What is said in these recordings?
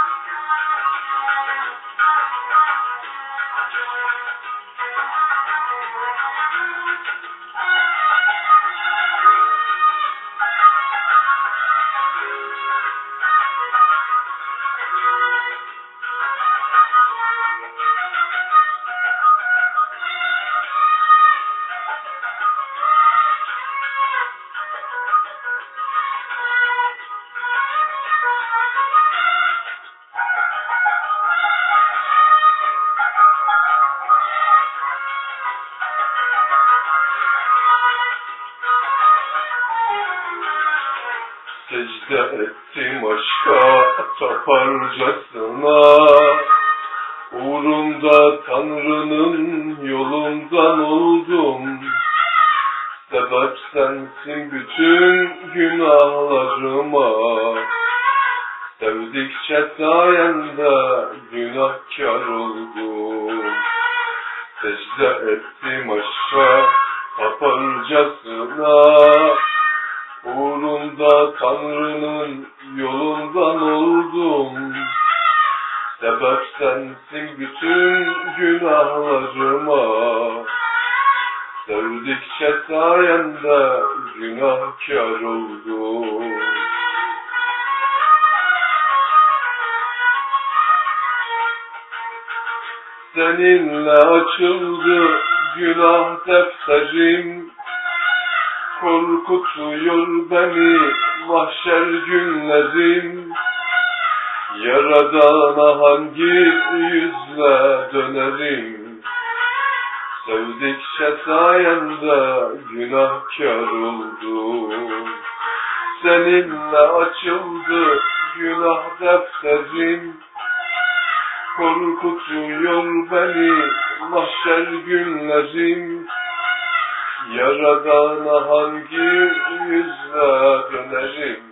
Thank you. Aşka taparcasına Uğrunda Tanrı'nın yolundan oldum. Sebep sensin bütün günahlarıma. Sevdikçe sayende günahkar oldum. Secde ettim aşka taparcasına Tanrı'nın yolundan oldum. Sebep sensin bütün günahlarıma. Sevdikçe sayende günahkar oldum. Seninle açıldı günah defterim. Korkutuyor beni mahşer günlerim. Yaradana hangi yüzle dönerim? Sevdikçe sayende günahkar oldum. Seninle açıldı günah defterim. Korkutuyor beni mahşer günlerim Yaradana hangi yüzle dönerim?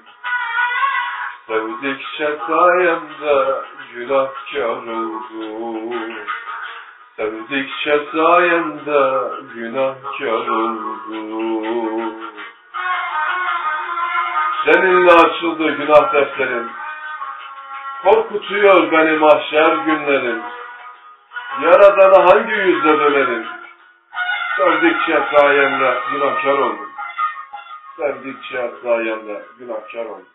Sevdikçe sayemde günahkar oldum. Sevdikçe sayemde günahkar oldum. Seninle açıldı günah defterim Korkutuyor beni mahşer günlerim. Yaradana hangi yüzle dönerim Sevdikçe sayemde günahkar oldum. Sevdikçe sayemde günahkar oldum.